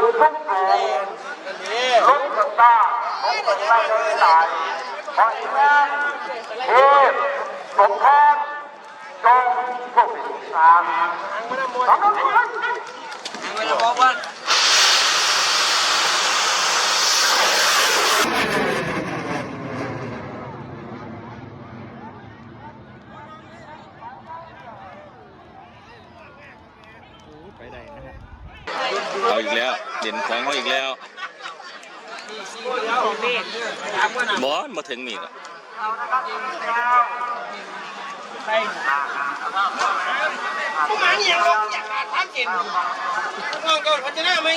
นทุกโศกลุกขึ้นตาลุกขึ้นไปเลยตายขออีกนั้นเทพสมพรจงผู้เป็นสามสองคน ไม่ได้บอกว่า เอาอีกแล้ว เด่นของเขาอีกแล้วบอสมาถึงนี่หรอผู้มาเนี่ยเราอยากทำกินงองก่อนพัฒนาไหม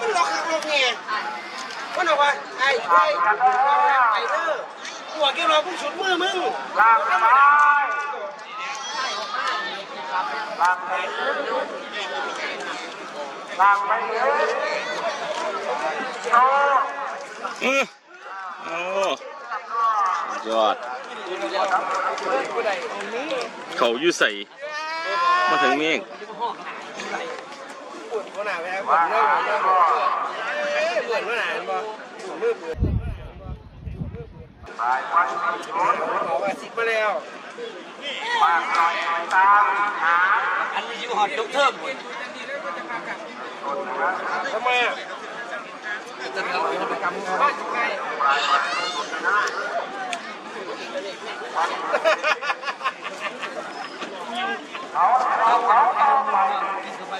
มันล็อกล็อกเนี่ยมันบอกว่าไอ้ไอ้ไอ้เด้อหัวแกรอผู้ชุดมือมึงลางไม้ ลางไปลางไปเลยโตอื้อโอ้ยอด เขาอยู่ใส่มาถึงเมฆปวดหัวหน้าไปแล้วปวดหน้าปวดหัวปวดหัวหน้าบ่มือปวดสายไฟรถบอกว่าสิบมาแล้วมากหน่อยตามหา อันนี้อยู่หอดยกเทิมทำไมอะจะเอาไปกำบ้านใครเขาเขาเขาเขาไป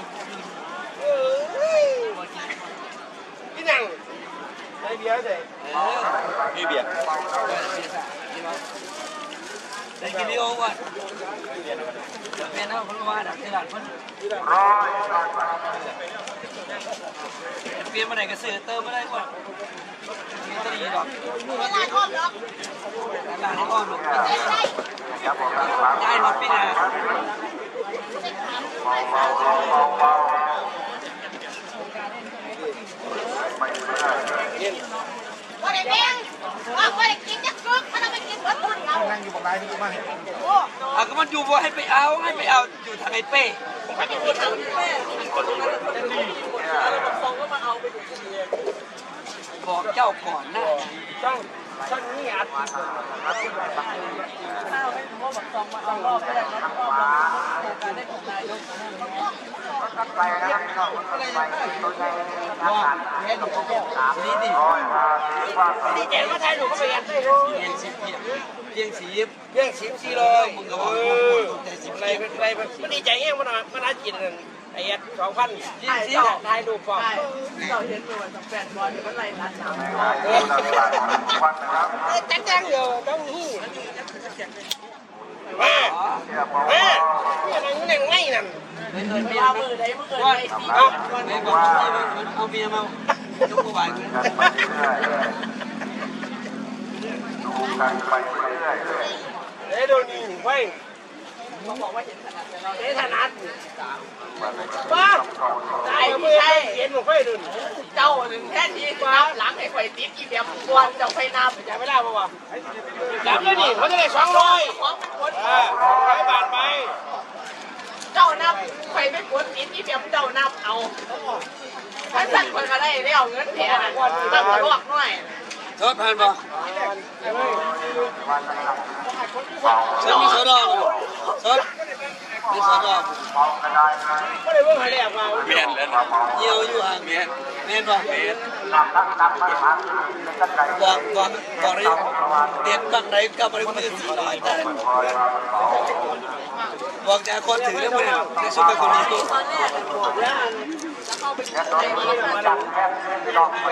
กินยังได้เบียร์เลย นี่เบียร์ ได้กินโอวันเป็นเอาคนว่าดักที่หลานคนร้อยร้อยไปเปลี่ยนมาไหนก็ซื้อเติมมาได้ก่อนมีตรีดอกเวลาชอบเนาะหลานให้อ้อมหลงอย่าบอกนะฟังยายหมดปีน่ะเบาเบาเบาเบาเบาไม่เชื่อว่าได้แม่งว่าว่าได้กินจะ งอยู่บอกไรที่กูมาเห็นอะก็มันอยู่บ่ให้ไปเอาให้ไปเอาอยู่ทางไอ้เป้ไม่ได้กินเอาแม่บอกเจ้าก่อนนะช่อง ช่องนี้อัดไปนะครับพี่น้องไปตัวใหญ่ทางการสามนี่ดิร้อยห้าสิบว่าไปดีเจมาถ่ายรูปก็ไปอัดได้เลยเพียงสิบเพียงเพียงสีเรื่องสิบสี่เลยเอออะไรเป็นอะไรมันดีใจเองมันมันอาจิตนั่น ไอ้ยัดสองพันยี่สิบถ่ายรูปฟอมเราเห็นเลยว่าแปดบอลมันไล่รัดหนาวในงานที่เราได้วันนะครับแจ้งแจ้งอยู่ต้องหู้มาเชื่อบอกมาว่าเนี่ยนั่งนั่งไงนั่นเอามือได้มือได้เอาไม่บอกเอาเมียมายกมือไหวกันไปเรื่อยดูกันไปเรื่อยเดี๋ยวโดนยิงไป เดี๋ยวถนัดป้าตายมือเย็นหมดไฟดุนเจ้าหนึ่งแค่ทีนับหลังให้ข่อยติดอีเดียมกวนเจ้าไปนับจ่าไม่ได้ป่าวจับเลยดิเขาจะได้สองร้อยร้อยบาทไปเจ้านับข่อยไม่กวนติดอีเดียมเจ้านับเอาถ้าสั่นคนก็ได้ได้เอาเงินแผลนตั้งกระบอกหน่อยชดพันบ่ชดมีชดดอกชด มีชดดอกๆมองกระไดนะก็เลยเพิ่งหายแหลกมาเมียนแล้วนะเยี่ยวอยู่ห่างเมียนเมียนบ่นำนักนับมาหาเป็นกันไก่บอกบอกบอกเลยเด็ดบังไหนกับอะไรมือสี่ร้อยแต่คอยมาเป็นของบอกจะคนถือแล้วมือในซุปเปอร์คนนี้และตอนนี้จัดแค่ที่ลองไป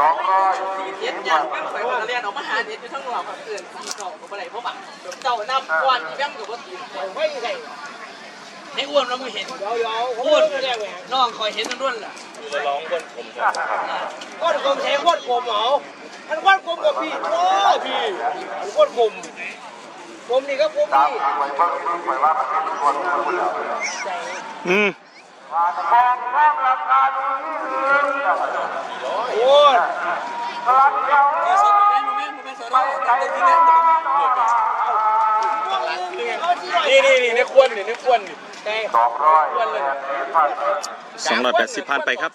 สองร้อยสี่สิเย็บยันข่อยก็เรียนออกมาหาเด็ดอยู่ทั้งหลอกกับเอื่นเก่ากับอะไรเพราะบังเจ้านับกวนอีเดียมกับว่าติดไม่ใช่ ให้อ้วนเราไม่เห็นเดี๋ยวเดี๋ยวผมเพิ่งหายแหลกไงน้องคอยเห็นนั่นด้วยล่ะโคตรกลมแทงโคตรกลมเหรออันโคตรกลมกับพี่โอ้พี่อันโคตรกลมกลมนี่ก็กลมตามนี่ไปเพิ่งรู้ไปว่ามันเป็นคนคน เดียวอืมมาจะมองข้ามราคาดูนี่เองโอ้ยรักเรามีสดแม่นแม่นแม่นสดได้แต่ที่แม่นนี่นี่นี่นี่ควรนี่นี่ควรนี่แต่สองร้อย280ผ่านไปครับ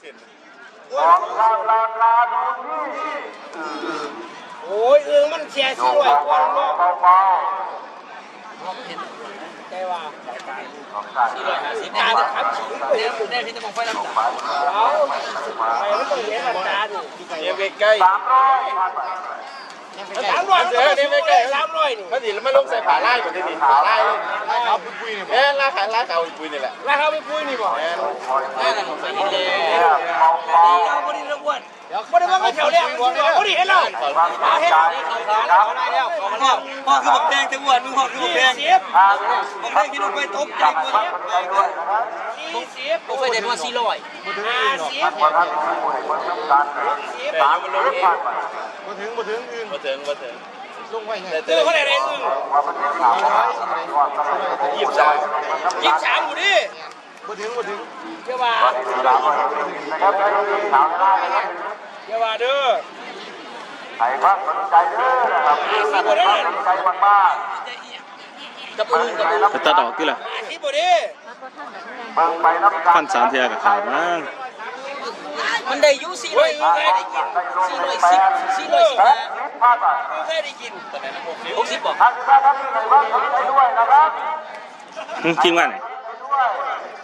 ลองลาลาลาดูที่โอ้ยเออมันเสียโยสิกไว้ก่อนเบาเนาะๆเบาแต่ว่าๆของการสิบตาจะขับขี่เดี๋ยวได้พี่จะมองไฟลำดับเอาไปมันต้องเห็นอาจารย์เดี๋ยวใกล้สามร้อยผ่านไป สามร้อยมันต้องซื้อเลยสามร้อยนี่ๆพอดีแล้วไม่ลงใส่ผาไล่แบบนี้ผาไล่เลยเอาปุยปุยนี่แม่ล่าขายล่าขายปุยนี่แหละราคาไม่พูดนี่บ่ได้แล้วผมใส่ดีเลยเบาดีเอาบริระบวนบ่ได้ว่าไม่แถวแรกมันสิบ่บ่ได้เห็นแล้วมาเห็นเขาได้แล้วเขาแล้วพ่อคือบอกแดงจังหวัดมึงพ่อคือบอกแดงสิบทางบอกแดงที่ลงไปตกใจหมดใจด้วยนะครับสี่สิบผมเคยเด็ดมาสี่ร้อยห้าสิบวันนั้นผู้ให้คนสำคัญสามสิบ ผ่านไปมาถึงมาถึงอื่นมาถึงมาถึงลงไว้ไงเจอเขาได้ไรอึ้งว่ามันเป็นข่าวร้ายว่าสมัยยี่สิบสามยี่สิบสามอยู่ดิมาถึงมาถึงเดี๋ยวว่าวันนี้เราก็นะครับใช้ข่าวร้ายนะครับเดี๋ยวว่าเด้อใครบ้างสนใจเด้อนะครับสนใจมากกับมือกับมือไปตัดดอกที่ล่ะอาทิตย์บ่ดิๆเบิ่งไปน้ำกันพันสามเทียกับขาดมั้ง มันได้ยูสี่ร้อยเคยได้กินสี่ร้อยสิบสี่ร้อยสิบแปห้าดสิบผ่านไปเคยได้กินหกสิบบอกทางที่บ้านท่านมีใครบ้างสนใจด้วยนะครับหึทีมงานไหนด้วย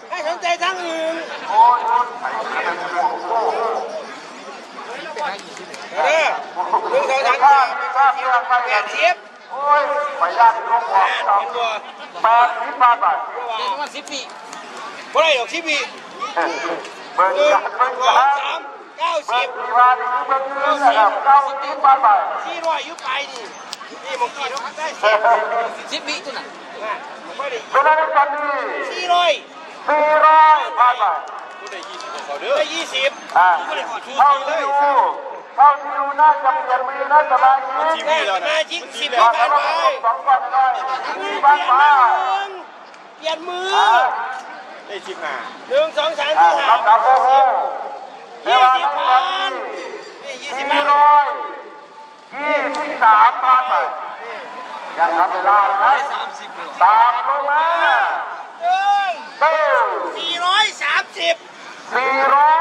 ให้สนใจทางอื่นโอ้ยใส่เป็นพวกโอ้เด้อหนึ่งสองสามข้าสี่มีข้าเพียงไปแปกันดสิบโอ้ยไปญาติลูกหอกสองเป็นตัวแปดสิบผ่านไปเดี๋ยวประมาณสิบปีบ่ได้ดอกสิบปี เบิ่งหนึ่งกันเบิ่งสองกันสามเก้าสิงบที่ว่านี่คือเบิ่งเงินะครับเก้าสิบผ่านไปสี่ร้อยยู่ไปนี่นี่มองกี่นกได้สิบยสิบปีตัวนั้นนะมันไม่ได้ฉะนั้นตอนนี้สี่ร้อยสี่ร้อยผ่านไปได้ยี่สิบอ่าเท่าที่ดูเท่าที่ดูน่าจะเปลี่ยนมือน่าจะมาอีกได้สมาชิกสิบก่อนผ่านแล้วไปสองก่อนไปสี่ยนบ้านมืมาอเปลี่ยนมือ ได้สิบห้าหนึ่งสองสามสี่ห้าลำดับที่หกเวลาน้ำเงิบสี่ร้อยยี่สิบสามพันบายังทำเวลานะสามลงมาหนึ่งสี่ร้อยสามสิบสี่ร้อย